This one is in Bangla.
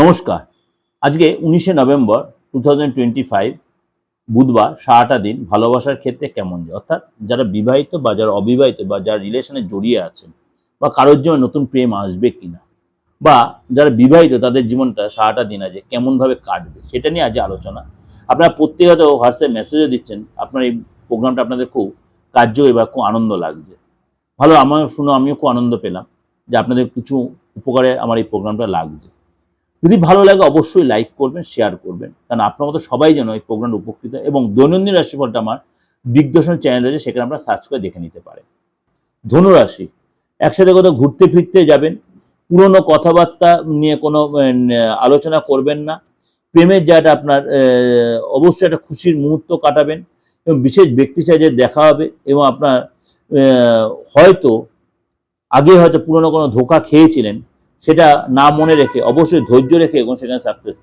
নমস্কার। আজকে উনিশে নভেম্বর টু বুধবার সারাটা দিন ভালোবাসার ক্ষেত্রে কেমন যায়? অর্থাৎ যারা বিবাহিত বা যারা অবিবাহিত বা যারা রিলেশনে জড়িয়ে আছেন বা কারোর জন্য নতুন প্রেম আসবে কিনা বা যারা বিবাহিত তাদের জীবনটা সারাটা দিন আছে কেমনভাবে কাটবে সেটা নিয়ে আজ আলোচনা। আপনারা প্রত্যেকত হোয়াটসঅ্যাপ মেসেজও দিচ্ছেন, আপনার এই প্রোগ্রামটা আপনাদের খুব কার্যকরী বা খুব আনন্দ লাগছে। ভালো আমার শুনে, আমিও খুব আনন্দ পেলাম যে আপনাদের কিছু উপকারে আমার এই প্রোগ্রামটা লাগছে। যদি ভালো লাগে অবশ্যই লাইক করবেন শেয়ার করবেন। কারণ আপনার মতো সবাই যেন এই প্রোগ্রামটা উপকৃত এবং দৈনন্দিন রাশিফলটা আমার দিগদর্শন চ্যানেল আছে, সেখানে আপনারা সার্চ করে দেখে নিতে পারেন। ধনুরাশি, একসাথে কোথাও ঘুরতে ফিরতে যাবেন, পুরনো কথাবার্তা নিয়ে কোনো আলোচনা করবেন না। প্রেমের জায়গাটা আপনার অবশ্যই একটা খুশির মুহূর্ত কাটাবেন এবং বিশেষ ব্যক্তি সাথে দেখা হবে এবং আপনার হয়তো, আগে হয়তো পুরনো কোনো ধোকা খেয়েছিলেন সেটা না মনে রেখে অবশ্যই ধৈর্য রেখে এবং সেখানে সাকসেস